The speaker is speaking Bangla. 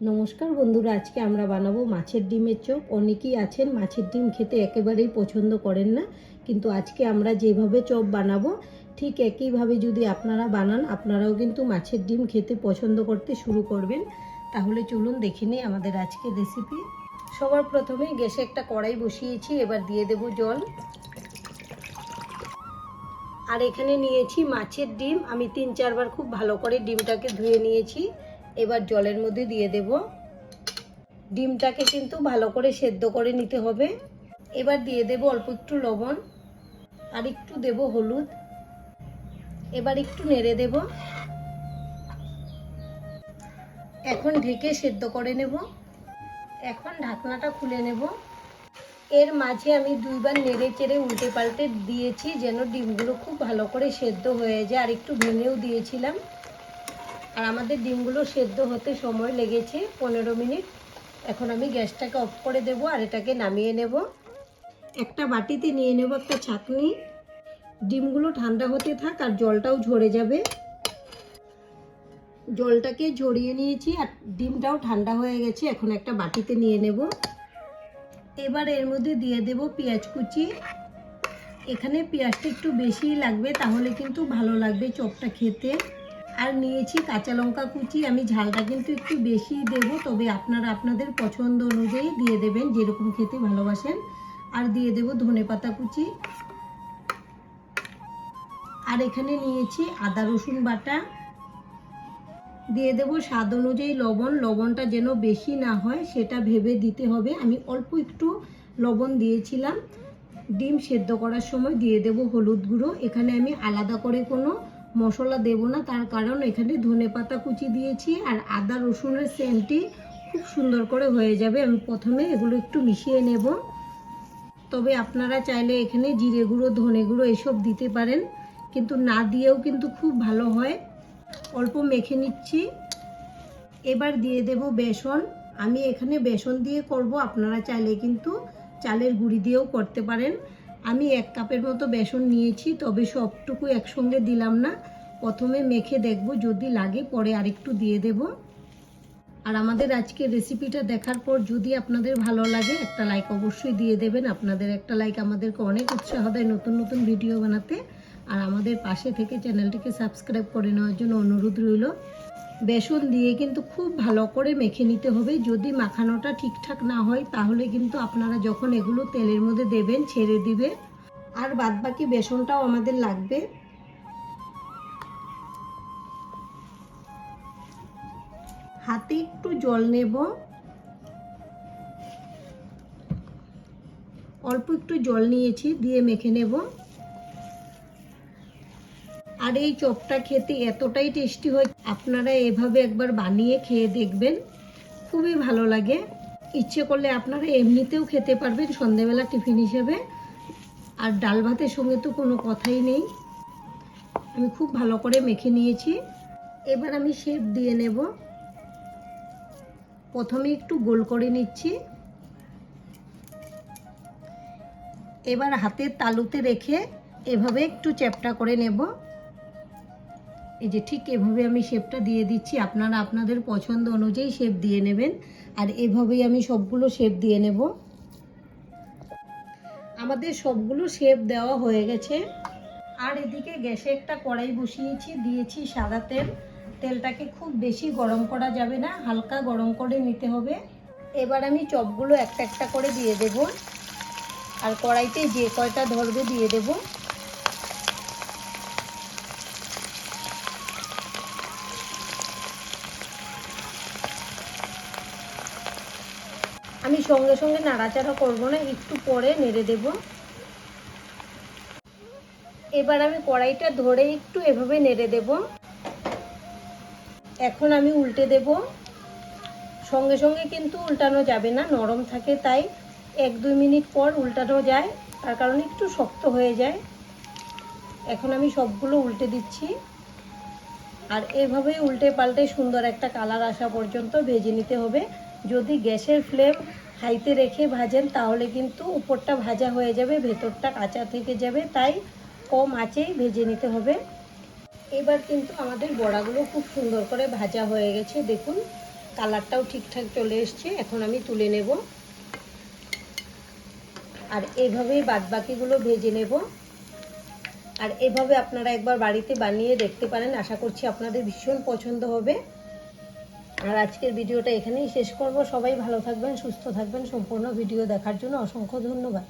নমস্কার বন্ধুরা, আজকে আমরা বানাবো মাছের ডিমের চপ অনেকেই আছেন মাছের ডিম খেতে একেবারেই পছন্দ করেন না, কিন্তু আজকে আমরা যেভাবে চপ বানাবো, ঠিক একইভাবে যদি আপনারা বানান, আপনারাও কিন্তু মাছের ডিম খেতে পছন্দ করতে শুরু করবেন। তাহলে চলুন দেখে নিই আমাদের আজকের রেসিপি। সবার প্রথমে গ্যাসে একটা কড়াই বসিয়েছি, এবার দিয়ে দেব জল। আর এখানে নিয়েছি মাছের ডিম। আমি তিন চারবার খুব ভালো করে ডিমটাকে ধুয়ে নিয়েছি। এবার জলের মধ্যে দিয়ে দেব। ডিমটাকে কিন্তু ভালো করে সেদ্ধ করে নিতে হবে। এবার দিয়ে দেব অল্প একটু লবণ আর একটু দেব হলুদ। এবার একটু নেড়ে দেব। এখন ঢেকে সেদ্ধ করে নেব। এখন ঢাকনাটা খুলে নেব। এর মাঝে আমি দুইবার নেড়ে চেড়ে উল্টে পাল্টে দিয়েছি যেন ডিমগুলো খুব ভালো করে সেদ্ধ হয়ে যায়। আর একটু ভেঙেও দিয়েছিলাম। আর আমাদের ডিমগুলো সেদ্ধ হতে সময় লেগেছে, পনেরো মিনিট। এখন আমি গ্যাসটাকে অফ করে দেব আর এটাকে নামিয়ে নেব। একটা বাটিতে নিয়ে নেব একটা ছাঁকনি। ডিমগুলো ঠান্ডা হতে থাক আর জলটাও ঝরে যাবে। জলটাকে ঝরিয়ে নিয়েছি আর ডিমটাও ঠান্ডা হয়ে গেছে, এখন একটা বাটিতে নিয়ে নেব। এবার এর মধ্যে দিয়ে দেব পেঁয়াজ কুচি। এখানে পেঁয়াজটা একটু বেশিই লাগবে, তাহলে কিন্তু ভালো লাগবে চপটা খেতে। আর নিয়েছি কাঁচা লঙ্কা কুচি, আমি ঝালটা কিন্তু একটু বেশি দেব, তবে আপনারা আপনাদের পছন্দ অনুযায়ী দিয়ে দেবেন, যেরকম খেতে ভালোবাসেন। আর দিয়ে দেব ধনে পাতা কুচি। আর এখানে নিয়েছি আদা রসুন বাটা। দিয়ে দেব স্বাদ অনুযায়ী লবণ, লবণটা যেন বেশি না হয়, সেটা ভেবে দিতে হবে। আমি অল্প একটু লবণ দিয়েছিলাম। ডিম সেদ্ধ করার সময় দিয়ে দেব হলুদ গুঁড়ো। এখানে আমি আলাদা করে কোনো মশলা দেব না, তার কারণ এখানে ধনে পাতা কুচি দিয়েছি আর আদা, রসুনের সেন্টটি খুব সুন্দর করে হয়ে যাবে। আমি প্রথমে এগুলো একটু মিশিয়ে নেব। তবে আপনারা চাইলে এখানে জিরে গুঁড়ো, ধনে গুঁড়ো এসব দিতে পারেন, কিন্তু না দিয়েও কিন্তু খুব ভালো হয়। অল্প মেখে নিচ্ছি। এবার দিয়ে দেব বেসন। আমি এখানে বেসন দিয়ে করব, আপনারা চাইলে কিন্তু চালের গুঁড়ি দিয়েও করতে পারেন। আমি এক কাপের মতো বেসন নিয়েছি, তবে সবটুকু একসঙ্গে দিলাম না। প্রথমে মেখে দেখব, যদি লাগে পরে আরেকটু দিয়ে দেব। আর আমাদের আজকে রেসিপিটা দেখার পর যদি আপনাদের ভালো লাগে, একটা লাইক অবশ্যই দিয়ে দেবেন। আপনাদের একটা লাইক আমাদেরকে অনেক উৎসাহ দেয় নতুন নতুন ভিডিও বানাতে। আর আমাদের পাশে থেকে চ্যানেলটিকে সাবস্ক্রাইব করে নেওয়ার জন্য অনুরোধ রইল। বেসন দিয়ে কিন্তু খুব ভালো করে মেখে নিতে হবে। যদি মাখানোটা ঠিকঠাক না হয়, তাহলে কিন্তু আপনারা যখন এগুলো তেলের মধ্যে দেবেন, ছেড়ে দিবে। আর বাদবাকি বেসনটাও আমাদের লাগবে। হাতে একটু জল নেব। অল্প একটু জল নিয়েছি, দিয়ে মেখে নেব। আর এই চপটা খেতে এতটাই টেস্টি হয়। আপনারা এভাবে একবার বানিয়ে খেয়ে দেখবেন। খুবই ভালো লাগে। ইচ্ছে করলে আপনারা এমনিতেও খেতে পারবেন সন্ধেবেলা টিফিন হিসেবে। আর ডাল ভাতের সঙ্গে তো কোনো কথাই নেই। আমি খুব ভালো করে মেখে নিয়েছি। এবার আমি শেপ দিয়ে নেব। প্রথমে একটু গোল করে নিচ্ছি। এবার হাতের তালুতে রেখে এভাবে একটু চ্যাপটা করে নেব। এই যে ঠিক এভাবে আমি শেপটা দিয়ে দিচ্ছি, আপনারা আপনাদের পছন্দ অনুযায়ী শেপ দিয়ে নেবেন। আর এভাবেই আমি সবগুলো শেপ দিয়ে নেব। আমাদের সবগুলো শেপ দেওয়া হয়ে গেছে। আর এদিকে গ্যাসে একটা কড়াই বসিয়েছি, দিয়েছি সাদা তেল। তেলটাকে খুব বেশি গরম করা যাবে না, হালকা গরম করে নিতে হবে। এবার আমি চপগুলো একটা একটা করে দিয়ে দেব। আর কড়াইতে যে কয়টা ধরবে দিয়ে দেবো। আমি সঙ্গে সঙ্গে নাড়াচাড়া করব না, একটু পরে নেড়ে দেব। এবার আমি কড়াইটা ধরে একটু এভাবে নেড়ে দেব। এখন আমি উল্টে দেব। সঙ্গে সঙ্গে কিন্তু উল্টানো যাবে না, নরম থাকে তাই এক দুই মিনিট পর উল্টানো যায়, তার কারণে একটু শক্ত হয়ে যায়। এখন আমি সবগুলো উল্টে দিচ্ছি। আর এভাবেই উল্টে পাল্টে সুন্দর একটা কালার আসা পর্যন্ত ভেজে নিতে হবে। যদি গ্যাসের ফ্লেম হাইতে রেখে ভাজেন, তাহলে কিন্তু উপরটা ভাজা হয়ে যাবে, ভেতরটা কাঁচা থেকে যাবে, তাই কম আঁচেই ভেজে নিতে হবে। এবার কিন্তু আমাদের বড়াগুলো খুব সুন্দর করে ভাজা হয়ে গেছে। দেখুন, কালারটাও ঠিকঠাক চলে এসছে, এখন আমি তুলে নেব। আর এইভাবেই বাদ বাকিগুলো ভেজে নেব। আর এভাবে আপনারা একবার বাড়িতে বানিয়ে দেখতে পারেন, আশা করছি আপনাদের ভীষণ পছন্দ হবে। আর আজকের ভিডিওটা এখানেই শেষ করব। সবাই ভালো থাকবেন, সুস্থ থাকবেন। সম্পূর্ণ ভিডিও দেখার জন্য অসংখ্য ধন্যবাদ।